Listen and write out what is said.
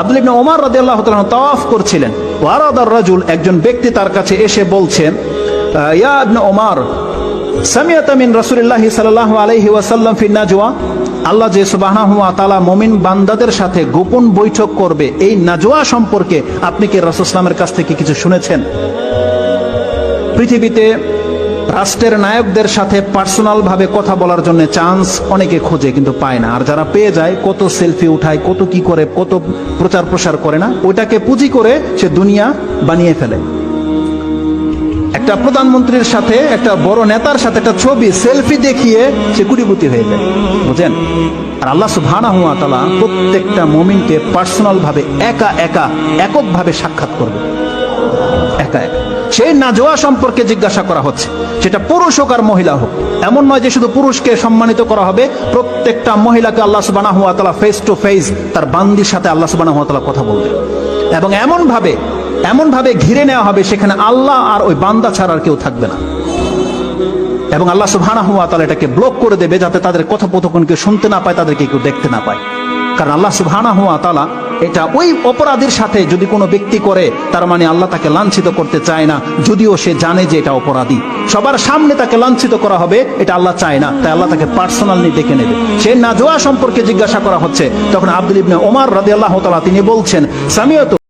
আব্দুল ইবনে ওমর রাদিয়াল্লাহু তাআলা তাওয়াফ করছিলেন। ওয়ারাদার রাজুল, একজন ব্যক্তি তার কাছে এসে বলছেন ইয়া ইবনে ওমর, সামিয়াতা মিন রাসূলিল্লাহি সাল্লাল্লাহু আলাইহি ওয়াসাল্লাম ফি নাজওয়া। আল্লাহ যে সুবহানাহু ওয়া তাআলা মুমিন বান্দাদের সাথে গোপন বৈঠক করবে। এই নাজওয়া সম্পর্কে আপনি কি রাসূল সাল্লামের কাছ থেকে কিছু শুনেছেন? পৃথিবীতে রাষ্ট্রের নায়কদের সাথে পার্সোনাল ভাবে কথা বলার জন্য চান্স অনেকে খোঁজে কিন্তু পায় না। আর যারা পেয়ে যায়, কত সেলফি উঠায়, কত কি করে, কত প্রচার প্রসার করে না ওটাকে পুঁজি করে সে দুনিয়া বানিয়ে ফেলে। একটা প্রধানমন্ত্রীর সাথে, একটা বড় নেতার সাথে একটা ছবি, সেলফি দেখিয়ে সে কুটিপুতি হয়ে যায়। বুঝেন? আর আল্লাহ সুবহানাহু ওয়া তাআলা প্রত্যেকটা মুমিনকে পার্সোনাল ভাবে একা একা, এককভাবে সাক্ষাৎ করবে। সেই নাজোয়া সম্পর্কে জিজ্ঞাসা করা হচ্ছে। সেটা পুরুষ হোক আর মহিলা হোক। এমন নয় যে শুধু পুরুষকে সম্মানিত করা হবে। প্রত্যেকটা মহিলাকে আল্লাহ সুবানা হুয়া তালা ফেস টু ফেস তার বান্দির সাথে আল্লাহ সুবানা হুয়া তালা কথা বলবে। এবং এমন ভাবে এমন ভাবে ঘিরে নেওয়া হবে সেখানে আল্লাহ আর ওই বান্দা ছাড়া আর কেউ থাকবে না। এবং আল্লাহ সুবহানাহু ওয়া তাআলা এটাকে ব্লক করে দেবে যাতে তাদের কথোপকথন কেউ শুনতে না পায়, তাদেরকে কেউ দেখতে না পায়। কারণ আল্লাহ সুবহানাহু ওয়া তাআলা এটা ওই অপরাধীর সাথে যদি কোনো ব্যক্তি করে, তার মানে আল্লাহ তাকে লাঞ্ছিত করতে চায় না, যদিও সে জানে যে এটা অপরাধী। সবার সামনে তাকে লাঞ্ছিত করা হবে, এটা আল্লাহ চায় না, তাই আল্লাহ তাকে পার্সোনালি ডেকে নেবে। সে নাজোয়া সম্পর্কে জিজ্ঞাসা করা হচ্ছে, তখন আব্দুল ইবনে ওমর আল্লাহ তালা তিনি বলছেন, সামিয়ত